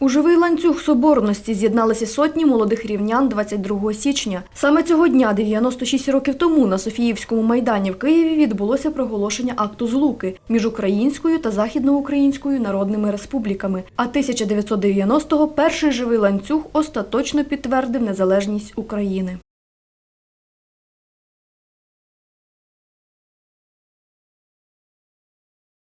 У живий ланцюг соборності з'єдналися сотні молодих рівнян 22 січня. Саме цього дня, 96 років тому, на Софіївському майдані в Києві відбулося проголошення акту злуки між українською та західноукраїнською народними республіками. А 1990-го перший живий ланцюг остаточно підтвердив незалежність України.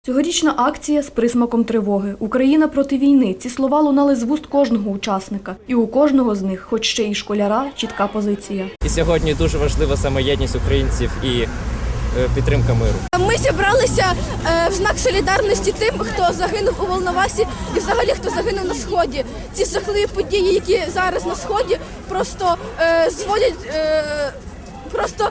Цьогорічна акція з присмаком тривоги. Україна проти війни. Ці слова лунали з вуст кожного учасника. І у кожного з них, хоч ще й школяра, чітка позиція. І сьогодні дуже важлива саме єдність українців і е, підтримка миру. Ми зібралися е, в знак солідарності тим, хто загинув у Волновасі і взагалі хто загинув на сході. Ці жахливі події, які зараз на сході, просто е, зводять. Просто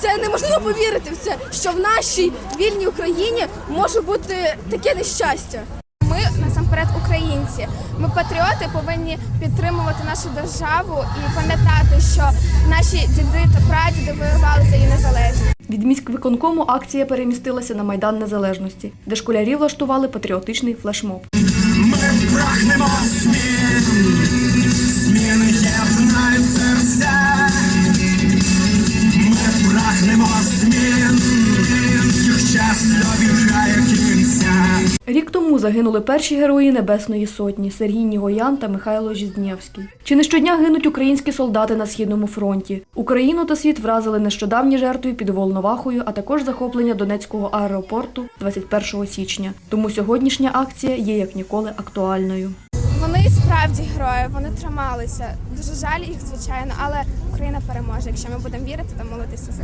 це неможливо повірити в це, що в нашій вільній Україні може бути таке нещастя. Ми насамперед українці. Ми патріоти повинні підтримувати нашу державу і пам'ятати, що наші діди та прадіди воювали за її незалежність. Від міськвиконкому акція перемістилася на Майдан Незалежності, де школярі влаштували патріотичний флешмоб. Ми прагнемо Рік тому загинули перші герої Небесної Сотні Сергій Нігоян та Михайло Жизднєвський. Чи не щодня гинуть українські солдати на східному фронті? Україну та світ вразили нещодавні жертви під Волновахою, а також захоплення Донецького аеропорту 21 січня. Тому сьогоднішня акція є як ніколи актуальною. Вони справді герої, вони трималися. Дуже жаль їх, звичайно, але Україна переможе, якщо ми будемо вірити та молитися за.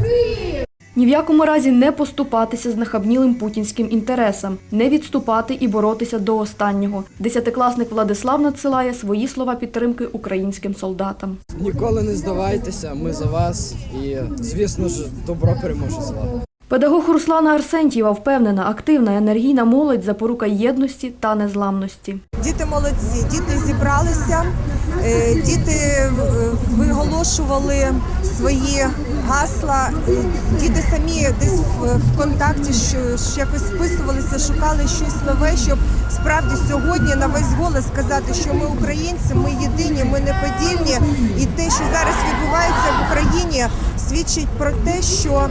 Ні в якому разі не поступатися з нахабнілим путінським інтересам, не відступати і боротися до останнього. Десятикласник Владислав надсилає свої слова підтримки українським солдатам. Ніколи не здавайтеся, ми за вас і, звісно ж, добро переможе зла. Педагог Руслана Арсентьєва впевнена, активна енергійна молодь запорука єдності та незламності. Діти молодці, діти зібралися, е, діти е, виголошували свої гасла. Діти самі десь в контакті що якось списувалися, шукали щось нове, щоб справді сьогодні на весь голос сказати, що ми українці, ми єдині, ми неподільні. І те, що зараз відбувається в Україні, свідчить про те, що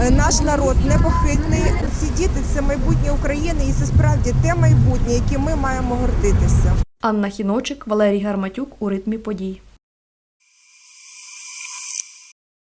е, наш народ непохитний. Ці діти це майбутнє України, і це справді те майбутнє, яким ми маємо гордитися. Анна Хіночик, Валерій Гарматюк у ритмі подій.